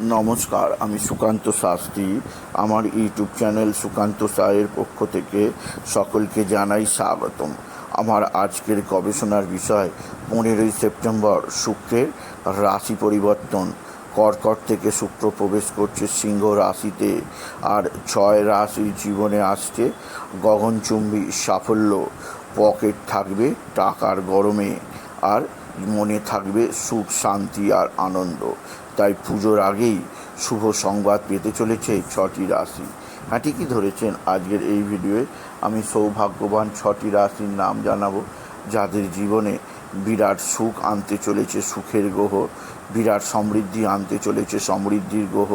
নমস্কার, আমি সুকান্ত শাস্ত্রী। আমার ইউটিউব চ্যানেল সুকান্ত সায়ের পক্ষ থেকে সকলকে জানাই স্বাগতম। আমার আজকের গবেষণার বিষয়, পনেরোই সেপ্টেম্বর শুক্রের রাশি পরিবর্তন। কর্কট থেকে শুক্র প্রবেশ করছে সিংহ রাশিতে আর ছয় রাশির জীবনে আসছে গগনচুম্বী সাফল্য। পকেট থাকবে টাকার গরমে। আর মনে থাকবে সুখ, শান্তি আর আনন্দ। তাই পুজোর আগেই শুভ সংবাদ পেতে চলেছে ছটি রাশি। হ্যাঁ ঠিকই ধরেছেন আজকের এই ভিডিওয়ে। আমি সৌভাগ্যবান ছটি রাশির নাম জানাব, যাদের জীবনে বিরাট সুখ আনতে চলেছে সুখের গ্রহ, বিরাট সমৃদ্ধি আনতে চলেছে সমৃদ্ধির গ্রহ,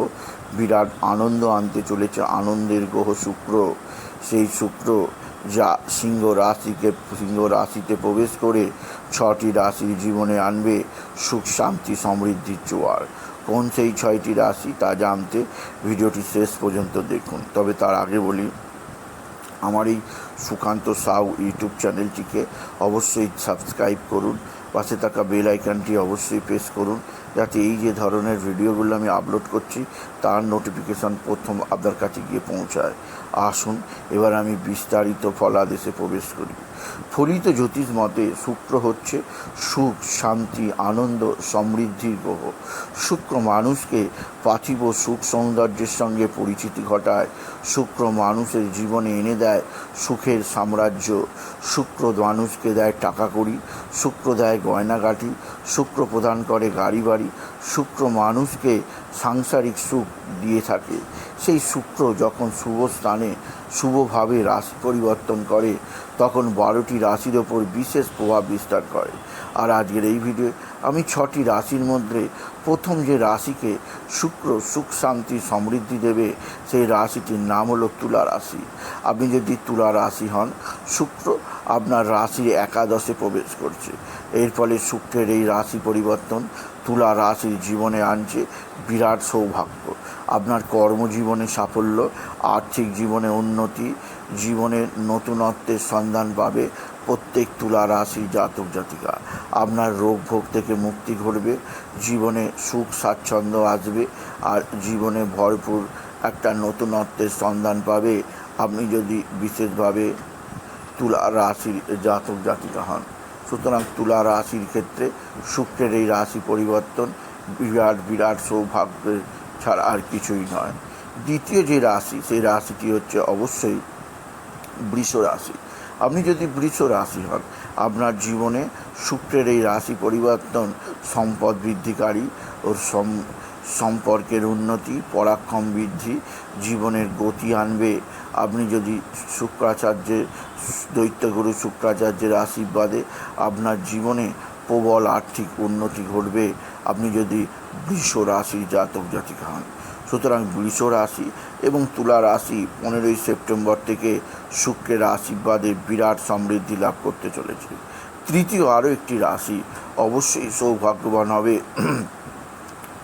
বিরাট আনন্দ আনতে চলেছে আনন্দের গ্রহ শুক্র। সেই শুক্র যা সিংহ রাশিকে, সিংহ রাশিতে প্রবেশ করে ছটি রাশির জীবনে আনবে সুখ, শান্তি সমৃদ্ধির জোয়ার। কোন সেই ছয়টি রাশি তা জানতে ভিডিওটি শেষ পর্যন্ত দেখুন। তবে তার আগে বলি, আমার এই সুকান্ত সাউ ইউটিউব চ্যানেলটিকে অবশ্যই সাবস্ক্রাইব করুন পাশে থাকা বেল আইকনটি অবশ্যই প্রেস করুন, যাতে এই যে ধরনের ভিডিওগুলো আমি আপলোড করছি, তার নোটিফিকেশান প্রথম আপনার কাছে গিয়ে পৌঁছায়। আসুন, এবার আমি বিস্তারিত ফলাদেশে প্রবেশ করি। ফলিত জ্যোতিষ মতে শুক্র হচ্ছে সুখ, শান্তি, আনন্দ সমৃদ্ধির গ্রহ। শুক্র মানুষকে পার্থিব সুখ সৌন্দর্যের সঙ্গে পরিচিতি ঘটায়। শুক্র মানুষের জীবনে এনে দেয় সুখের সাম্রাজ্য। শুক্র মানুষকে দেয় টাকা কড়ি শুক্র দেয় গয়নাগাটি। শুক্র প্রদান করে গাড়ি বাড়ি শুক্র মানুষকে সাংসারিক সুখ দিয়ে থাকে। সেই শুক্র যখন শুভ স্থানে শুভভাবে রাশি পরিবর্তন করে, তখন বারোটি রাশির ওপর বিশেষ প্রভাব বিস্তার করে। আর আজকের এই ভিডিও আমি ছটি রাশির মধ্যে প্রথম যে রাশিকে শুক্র সুখ, শান্তি, সমৃদ্ধি দেবে, সেই রাশিটির নাম হলো তুলা রাশি। আপনি যদি তুলা রাশি হন, শুক্র আপনার রাশির একাদশে প্রবেশ করছে। এর ফলে শুক্রের এই রাশি পরিবর্তন তুলা রাশির জীবনে আনছে বিরাট সৌভাগ্য। আপনার কর্মজীবনে সাফল্য, আর্থিক জীবনে উন্নতি, জীবনে নতুনত্বের সন্ধান পাবে প্রত্যেক তুলা রাশির জাতক জাতিকা। আপনার রোগ ভোগ থেকে মুক্তি ঘটবে, জীবনে সুখ স্বাচ্ছন্দ্য আসবে আর জীবনে ভরপুর একটা নতুনত্বের সন্ধান পাবে। আপনি যদি বিশেষভাবে তুলা রাশির জাতক জাতিকা হন। সুতরাং তুলা রাশির ক্ষেত্রে শুক্রের এই রাশি পরিবর্তন বিরাট বিরাট সৌভাগ্যের ছাড়া আর কিছুই নয়। দ্বিতীয় যে রাশি, সেই রাশিটি হচ্ছে অবশ্যই বৃষ রাশি। আপনি যদি বৃষ রাশি হন, আপনার জীবনে শুক্রের এই রাশি পরিবর্তন সম্পদ বৃদ্ধিকারী ও সম, সম্পর্কের উন্নতি, পরাক্রম বৃদ্ধি, জীবনের গতি আনবে। আপনি যদি শুক্রাচার্যের দৈত্যগুরু শুক্রাচার্যের আশীর্বাদে আপনার জীবনে প্রবল আর্থিক উন্নতি ঘটবে। আপনি যদি বৃষ রাশির জাতক জাতিকা হন, সুতরাং বৃষ রাশি এবং তুলা রাশি পনেরোই সেপ্টেম্বর থেকে শুক্রের আশীর্বাদে বিরাট সমৃদ্ধি লাভ করতে চলেছে। তৃতীয় আরও একটি রাশি অবশ্যই সৌভাগ্যবান হবে।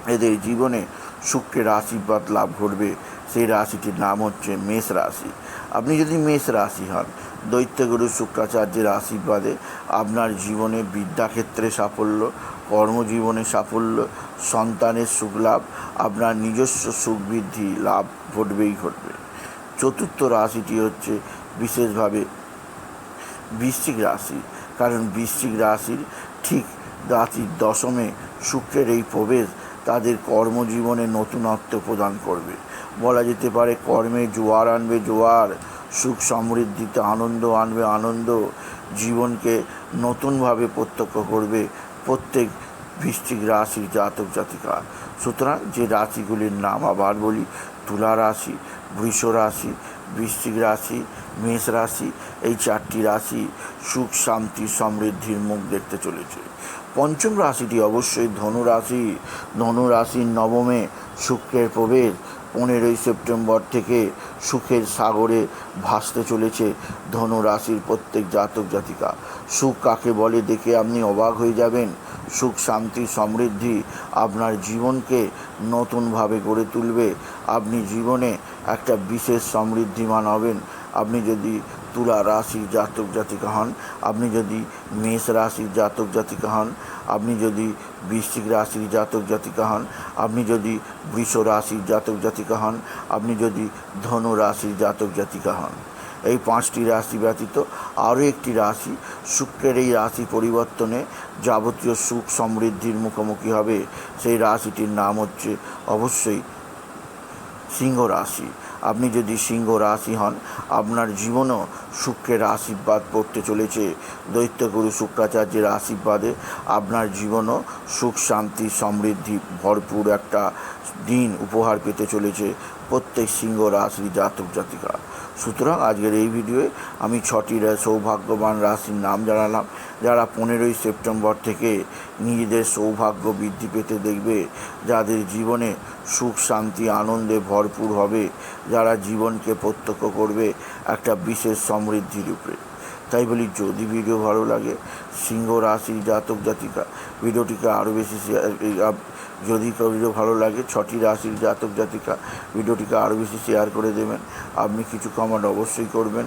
এদের জীবনে শুক্রের আশীর্বাদ লাভ ঘটবে। সেই রাশিটির নাম হচ্ছে মেষ রাশি। আপনি যদি মেষ রাশি হন, দৈত্যগুরু শুক্রাচার্যের আশীর্বাদে আপনার জীবনে বিদ্যাক্ষেত্রে সাফল্য, কর্মজীবনে সাফল্য, সন্তানের সুখ লাভ আপনার নিজস্ব সুখ বৃদ্ধি লাভ ঘটবেই ঘটবে। চতুর্থ রাশিটি হচ্ছে বিশেষভাবে বৃশ্চিক রাশি, কারণ বৃশ্চিক রাশির ঠিক রাশির দশমে শুক্রের এই প্রবেশ তাদের কর্মজীবনে নতুনত্ব প্রদান করবে। বলা যেতে পারে, কর্মে জোয়ার আনবে, জোয়ার, সুখ সমৃদ্ধিতে আনন্দ আনবে, আনন্দ জীবনকে নতুনভাবে প্রত্যক্ষ করবে প্রত্যেক বৃষ্টিক রাশির জাতক জাতিকা। সুতরাং যে রাশিগুলির নাম আবার বলি, তুলা রাশি, বৃষ রাশি, বৃশ্চিক রাশি, মেষ রাশি, এই চারটি রাশি সুখ, শান্তি, সমৃদ্ধির মুখ দেখতে চলেছে। পঞ্চম রাশিটি অবশ্যই ধনু রাশি। ধনু রাশির নবমে শুক্রের প্রবেশ পনেরোই সেপ্টেম্বর থেকে সুখের সাগরে ভাসতে চলেছে ধনুরাশির প্রত্যেক জাতক জাতিকা। সুখ কাকে বলে দেখে আপনি অবাক হয়ে যাবেন। সুখ, শান্তি, সমৃদ্ধি আপনার জীবনকে নতুনভাবে গড়ে তুলবে। আপনি জীবনে একটা বিশেষ সমৃদ্ধিমান হবেন। আপনি যদি তুলা রাশির জাতক জাতিকা হন। আপনি যদি মেষ রাশির জাতক জাতিকা হন, আপনি যদি বৃশ্চিক রাশির জাতক জাতিকা হন, আপনি যদি বৃষ রাশির জাতক জাতিকা হন, আপনি যদি ধনু রাশির জাতক জাতিকা হন। এই পাঁচটি রাশি ব্যতীত আরও একটি রাশি শুক্রের এই রাশি পরিবর্তনে যাবতীয় সুখ সমৃদ্ধির মুখোমুখি হবে। সেই রাশিটির নাম হচ্ছে অবশ্যই সিংহ রাশি। আপনি যদি সিংহ রাশি হন, আপনার জীবনও শুক্রের আশীর্বাদ পড়তে চলেছে। দৈত্যগুরু শুক্রাচার্যের আশীর্বাদে আপনার জীবনও সুখ, শান্তি, সমৃদ্ধি, ভরপুর একটা দিন উপহার পেতে চলেছে। প্রত্যেক সিংহ রাশি জাতক জাতিকা। সুতরাং আজকের এই ভিডিওয়ে আমি ছটি সৌভাগ্যবান রাশির নাম জানালাম। যারা পনেরোই সেপ্টেম্বর থেকে নিজেদের সৌভাগ্য বৃদ্ধি পেতে দেখবে, যাদের জীবনে সুখ, শান্তি, আনন্দে ভরপুর হবে, যারা জীবনকে প্রত্যক্ষ করবে একটা বিশেষ সমৃদ্ধির রূপে তাই বলি, যদি ভিডিও ভালো লাগে, সিংহ রাশি, জাতক, জাতিকা, ভিডিওটিকে আরও বেশি শেয়ার যদি ভিডিও ভালো লাগে, ছটি রাশির জাতক, জাতিকা, ভিডিওটিকে আরও বেশি শেয়ার করে দেবেন। আপনি কিছু কমেন্ট অবশ্যই করবেন।